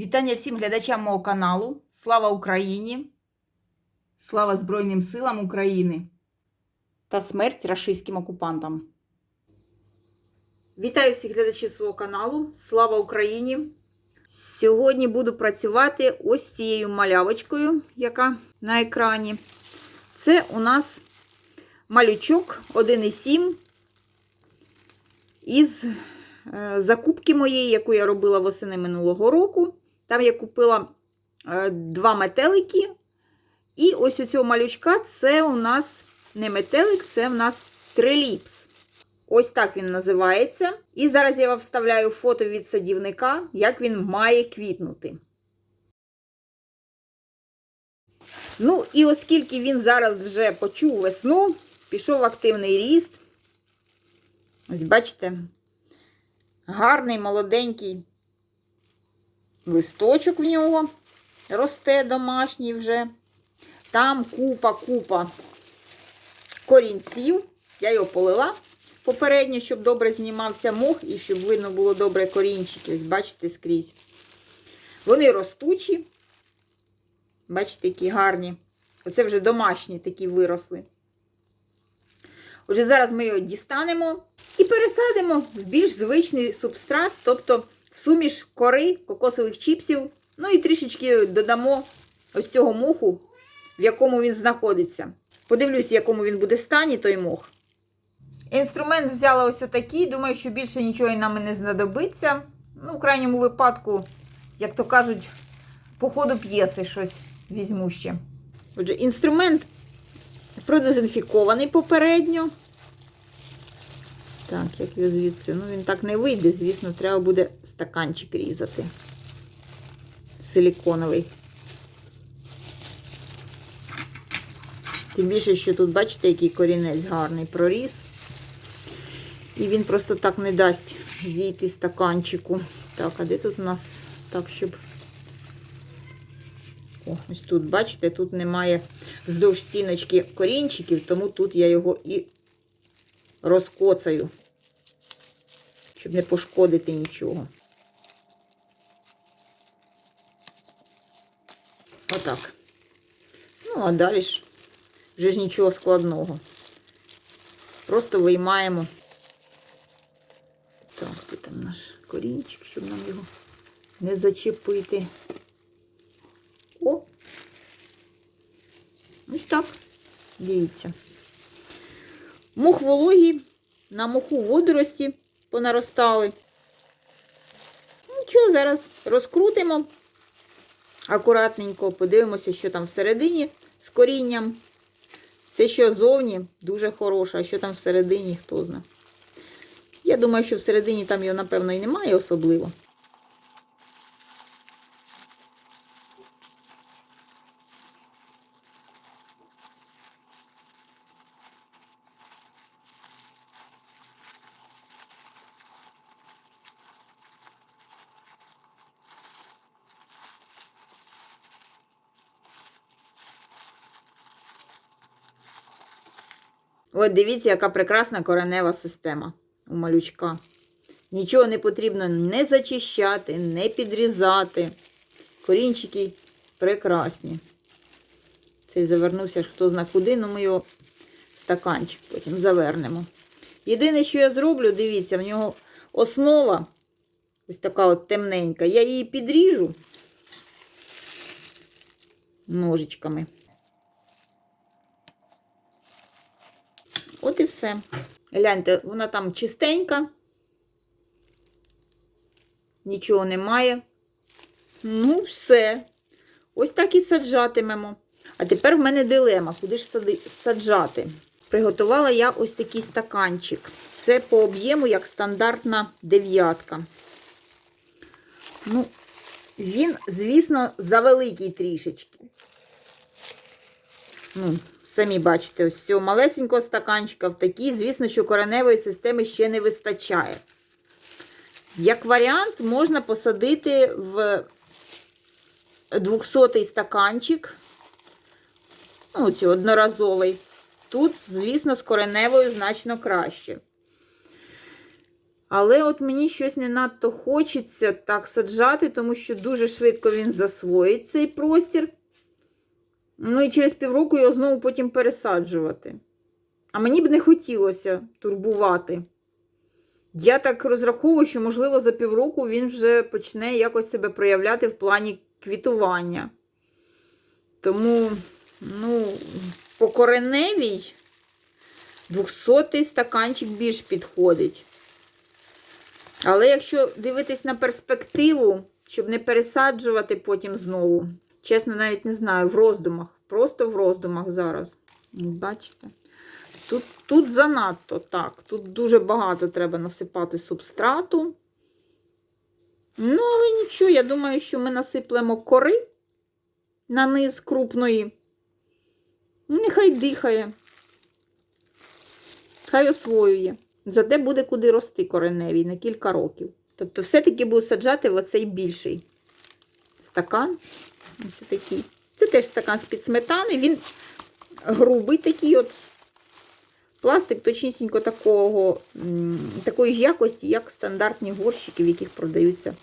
Вітання всім глядачам мого каналу. Слава Україні! Слава Збройним силам України та смерть рашистським окупантам. Вітаю всіх глядачів свого каналу. Слава Україні! Сьогодні буду працювати ось цією малявочкою, яка на екрані. Це у нас малючок 1,7 із е, закупки моєї, яку я робила восени минулого року. Там я купила е, два метелики. І ось у цього малючка це у нас не метелик, це у нас триліпс. Ось так він називається. І зараз я вам вставляю фото від садівника, як він має квітнути. Ну, і оскільки він зараз вже почув весну, пішов активний ріст. Ось бачите, гарний, молоденький листочок в нього росте домашній вже. Там купа-купа корінців. Я його полила попередньо, щоб добре знімався мох і щоб видно було добре корінчики. Бачите, скрізь. Вони ростучі. Бачите, які гарні. Оце вже домашні такі виросли. Отже, зараз ми його дістанемо і пересадимо в більш звичний субстрат, тобто в суміш кори, кокосових чіпсів. Ну і трішечки додамо ось цього моху, в якому він знаходиться. Подивлюсь, в якому він буде стані, той мох. Інструмент взяла ось отакий. Думаю, що більше нічого і нам не знадобиться. Ну, в крайньому випадку, як то кажуть, по ходу п'єси щось візьму ще. Отже, інструмент продезінфікований попередньо. Так, як його звідси. Ну, він так не вийде, звісно, треба буде стаканчик різати. Силіконовий. Тим більше, що тут, бачите, який корінець гарний проріс. І він просто так не дасть зійти стаканчику. Так, а де тут у нас так, щоб. О, ось тут, бачите, тут немає вздовж стіночки корінчиків, тому тут я його і розкоцаю, щоб не пошкодити нічого. Отак. Ну, а далі ж вже ж нічого складного. Просто виймаємо. Так, де там наш корінчик, щоб нам його не зачепити. О! Ось так. Дивіться. Мух вологий, на муху водорості понаростали. Нічого, зараз розкрутимо акуратненько, подивимося, що там всередині з корінням. Це що зовні дуже хороше, а що там всередині, хто знає. Я думаю, що всередині там його, напевно, і немає особливо. От дивіться, яка прекрасна коренева система у малючка. Нічого не потрібно не зачищати, не підрізати. Корінчики прекрасні. Цей завернувся, хто зна куди, але ми його в стаканчик потім завернемо. Єдине, що я зроблю, дивіться, в нього основа ось така от темненька. Я її підріжу ножичками. От і все. Гляньте, вона там чистенька, нічого немає. Ну, все. Ось так і саджатимемо. А тепер в мене дилема, куди ж саджати. Приготувала я ось такий стаканчик. Це по об'єму, як стандартна дев'ятка. Ну, він, звісно, завеликий трішечки. Ну, Самі бачите, ось цього малесенького стаканчика в такій, звісно, що кореневої системи ще не вистачає. Як варіант, можна посадити в 200-й стаканчик ну, ці одноразовий. Тут, звісно, з кореневою значно краще. Але от мені щось не надто хочеться так саджати, тому що дуже швидко він засвоїть цей простір. Ну і через півроку його знову потім пересаджувати. А мені б не хотілося турбувати. Я так розраховую, що, можливо, за півроку він вже почне якось себе проявляти в плані квітування. Тому, ну, по кореневій 200 стаканчик більш підходить. Але якщо дивитись на перспективу, щоб не пересаджувати потім знову, чесно, навіть не знаю, в роздумах. Просто в роздумах зараз. Бачите? Тут, тут занадто так. Тут дуже багато треба насипати субстрату. Ну, але нічого, я думаю, що ми насиплемо кори на низ крупної. Нехай дихає. Хай освоює. Зате буде куди рости кореневій на кілька років. Тобто, все-таки буду саджати в оцей більший стакан. Ось такий. Це теж стакан з-під сметани. Він грубий такий от. Пластик точнісінько такого, такої ж якості, як стандартні горщики, в яких продаються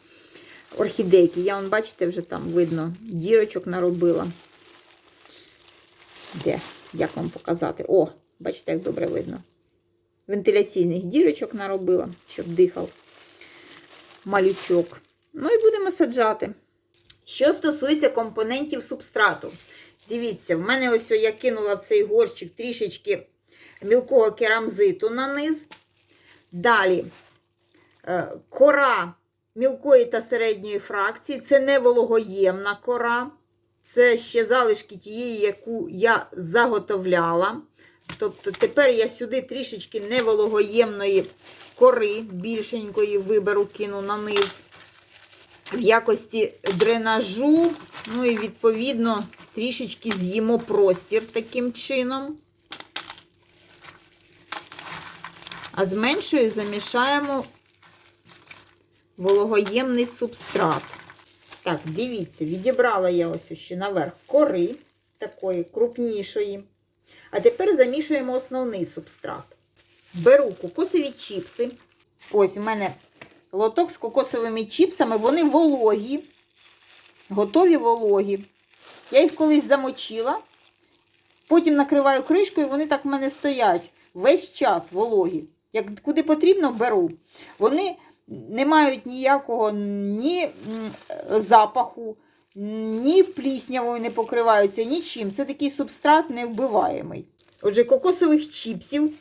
орхідейки. Я, вон, бачите, вже там видно, дірочок наробила. Де? Як вам показати? О, бачите, як добре видно. Вентиляційних дірочок наробила, щоб дихав малючок. Ну і будемо саджати. Що стосується компонентів субстрату, дивіться, в мене ось я кинула в цей горщик трішечки мілкого керамзиту на низ. Далі е, кора мілкої та середньої фракції. Це не вологоємна кора. Це ще залишки тієї, яку я заготовляла. Тобто тепер я сюди трішечки невологоємної кори, більшенької виберу, кину на низ. В якості дренажу, ну і відповідно трішечки з'їмо простір таким чином. А з меншою замішаємо вологоємний субстрат. Так, дивіться, відібрала я ось ще наверх кори, такої крупнішої. А тепер замішуємо основний субстрат. Беру кокосові чіпси. Ось у мене лоток з кокосовими чіпсами, вони вологі, готові вологі. Я їх колись замочила, потім накриваю кришкою, вони так в мене стоять весь час вологі. Як куди потрібно, беру. Вони не мають ніякого ні запаху, ні пліснявою не покриваються, нічим. Це такий субстрат невбиваємий. Отже, кокосових чіпсів,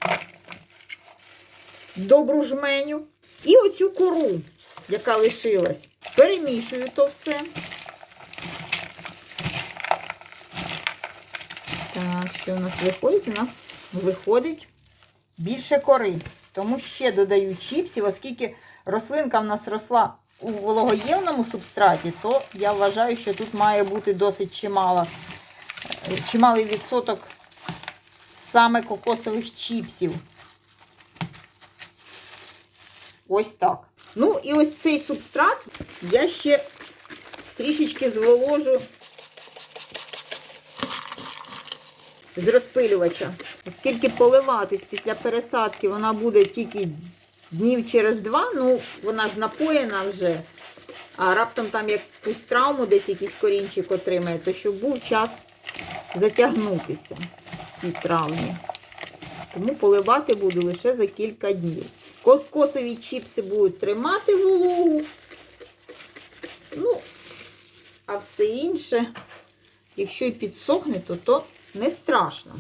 добру жменю. І оцю кору, яка лишилась. Перемішую то все. Так, що у нас виходить? У нас виходить більше кори. Тому ще додаю чіпсів, оскільки рослинка в нас росла у вологоємному субстраті, то я вважаю, що тут має бути досить чимало, чималий відсоток саме кокосових чіпсів. Ось так. Ну, і ось цей субстрат я ще трішечки зволожу з розпилювача. Оскільки поливатись після пересадки вона буде тільки днів через два, ну, вона ж напоєна вже, а раптом там якусь травму, десь якийсь корінчик отримає, то щоб був час затягнутися в цій. Тому поливати буду лише за кілька днів. Кокосові чіпси будуть тримати вологу. Ну, а все інше, якщо і підсохне, то то не страшно.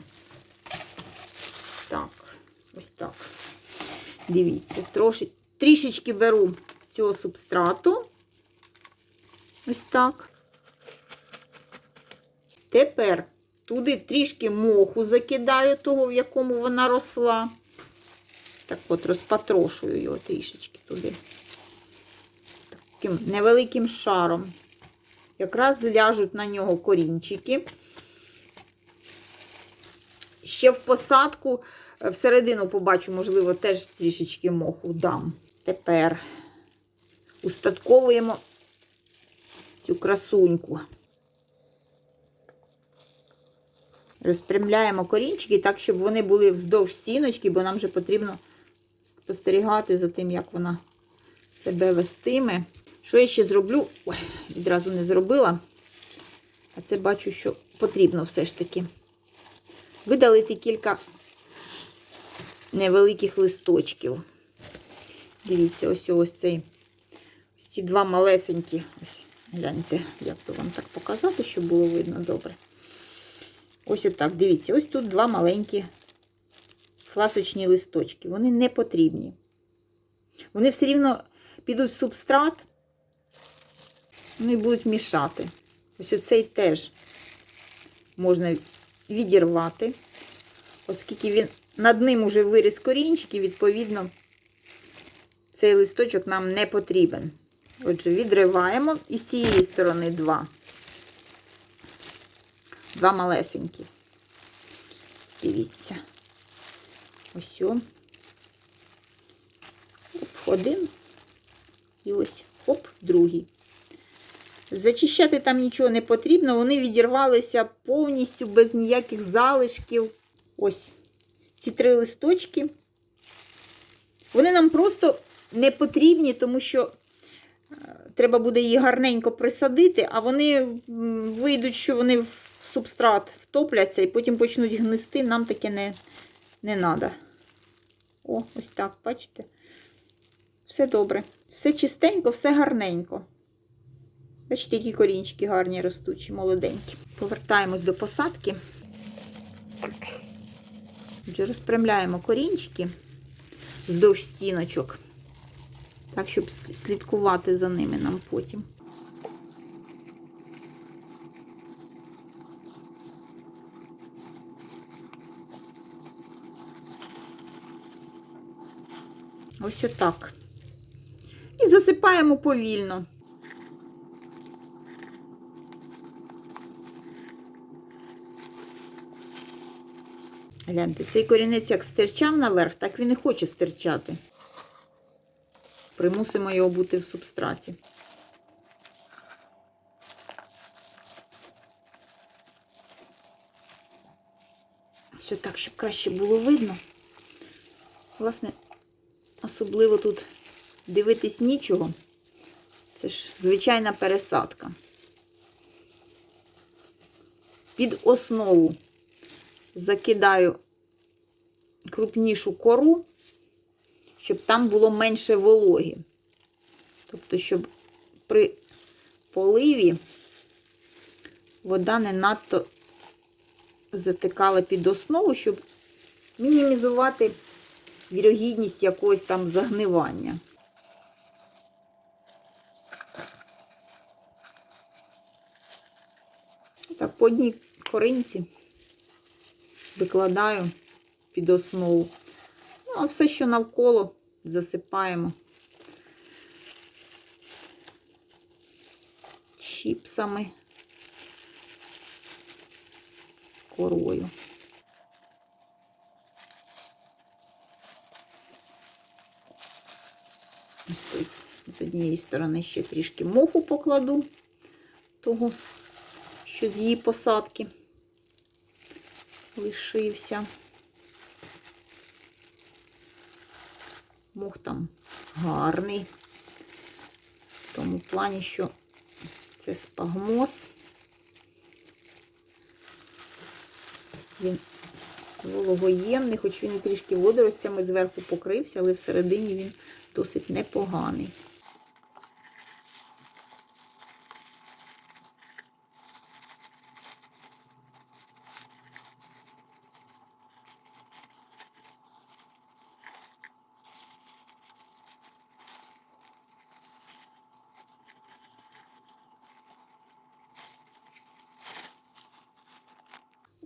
Так, ось так. Дивіться, троші, трішечки беру цього субстрату. Ось так. Тепер туди трішки моху закидаю, того, в якому вона росла. Так от розпатрошую його трішечки туди. Таким невеликим шаром. Якраз ляжуть на нього корінчики. Ще в посадку е, всередину побачу, можливо, теж трішечки моху дам. Тепер устатковуємо цю красуньку. Розпрямляємо корінчики так, щоб вони були вздовж стіночки, бо нам вже потрібно спостерігати за тим, як вона себе вестиме. Що я ще зроблю? Ой, відразу не зробила. А це бачу, що потрібно все ж таки. Видалити кілька невеликих листочків. Дивіться, ось ось цей. Ось ці два малесенькі. Ось, гляньте, як то вам так показати, щоб було видно добре. Ось отак, дивіться, ось тут два маленькі фласочні листочки. Вони не потрібні. Вони все рівно підуть в субстрат, і будуть мішати. Ось оцей теж можна відірвати, оскільки він над ним уже виріс корінчики, відповідно, цей листочок нам не потрібен. Отже, відриваємо і з цієї сторони два. Два малесенькі. Дивіться. Ось. Оп, один. І ось, оп, другий. Зачищати там нічого не потрібно, вони відірвалися повністю без ніяких залишків. Ось ці три листочки. Вони нам просто не потрібні, тому що е, треба буде її гарненько присадити, а вони вийдуть, що вони в субстрат втопляться і потім почнуть гнисти. Нам таке не, не треба. О, ось так, бачите? Все добре. Все чистенько, все гарненько. Бачите, які корінчики гарні ростучі, молоденькі. Повертаємось до посадки. Отже, розпрямляємо корінчики вздовж стіночок, так, щоб слідкувати за ними нам потім. Ось отак. І засипаємо повільно. Гляньте, цей корінець як стирчав наверх, так він і хоче стирчати. Примусимо його бути в субстраті. Все так, щоб краще було видно. Власне, особливо тут дивитись нічого. Це ж звичайна пересадка. Під основу закидаю крупнішу кору, щоб там було менше вологі. Тобто, щоб при поливі вода не надто затикала під основу, щоб мінімізувати вірогідність якогось там загнивання. Так, по одній коринці викладаю під основу. Ну, а все, що навколо, засипаємо чіпсами корою. Ось тут з однієї сторони ще трішки моху покладу, того, що з її посадки лишився. Мох там гарний, в тому плані, що це спагмоз. Він вологоємний, хоч він і трішки водоростями зверху покрився, але всередині він досить непоганий.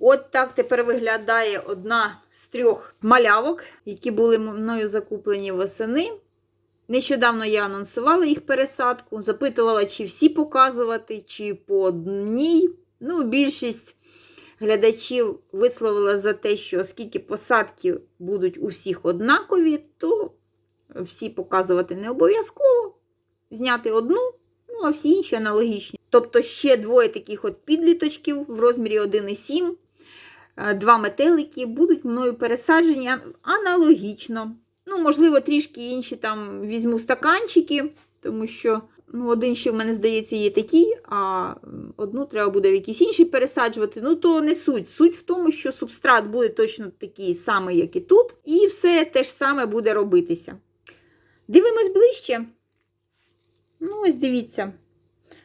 От так тепер виглядає одна з трьох малявок, які були мною закуплені восени. Нещодавно я анонсувала їх пересадку, запитувала, чи всі показувати, чи по одній. Ну, більшість глядачів висловила за те, що оскільки посадки будуть у всіх однакові, то всі показувати не обов'язково. Зняти одну, ну, а всі інші аналогічні. Тобто ще двоє таких от підліточків в розмірі 1,7 е, два метелики будуть мною пересаджені аналогічно. Ну, можливо, трішки інші там візьму стаканчики, тому що ну, один ще в мене, здається, є такий, а одну треба буде в якийсь інший пересаджувати. Ну, то не суть. Суть в тому, що субстрат буде точно такий самий, як і тут, і все те ж саме буде робитися. Дивимось ближче. Ну, ось дивіться.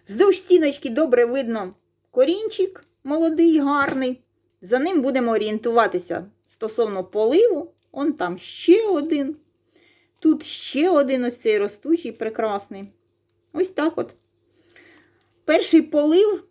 Вздовж стіночки добре видно корінчик молодий, гарний. За ним будемо орієнтуватися стосовно поливу. Он там ще один. Тут ще один ось цей ростучий, прекрасний. Ось так от. Перший полив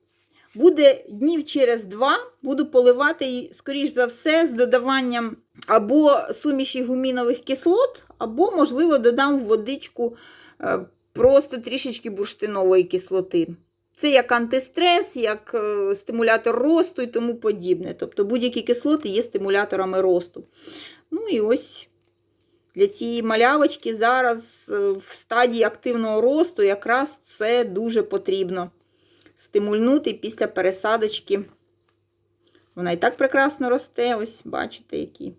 буде днів через два. Буду поливати, скоріш за все, з додаванням або суміші гумінових кислот, або, можливо, додам в водичку е, просто трішечки бурштинової кислоти. Це як антистрес, як е, стимулятор росту і тому подібне. Тобто будь-які кислоти є стимуляторами росту. Ну і ось для цієї малявочки зараз е, в стадії активного росту якраз це дуже потрібно. Стимульнути після пересадочки. Вона і так прекрасно росте. Ось, бачите, які.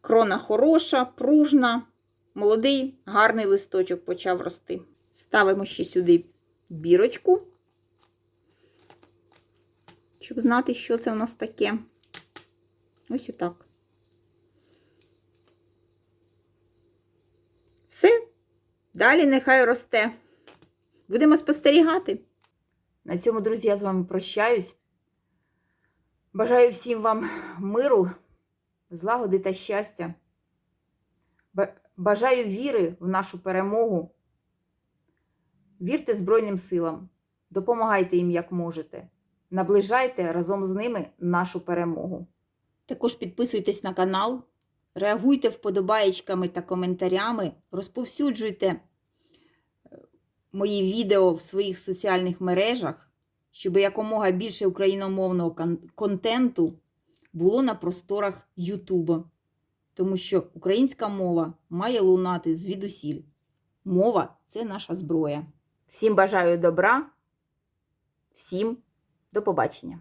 Крона хороша, пружна, молодий, гарний листочок почав рости. Ставимо ще сюди бірочку, щоб знати, що це у нас таке. Ось отак. Все. Далі нехай росте. Будемо спостерігати. На цьому, друзі, я з вами прощаюсь. Бажаю всім вам миру, злагоди та щастя. Бажаю віри в нашу перемогу. Вірте Збройним силам, допомагайте їм як можете. Наближайте разом з ними нашу перемогу. Також підписуйтесь на канал, реагуйте вподобаєчками та коментарями, розповсюджуйте е, мої відео в своїх соціальних мережах, щоб якомога більше україномовного контенту було на просторах Ютуба. Тому що українська мова має лунати звідусіль. Мова це наша зброя. Всім бажаю добра, всім до побачення.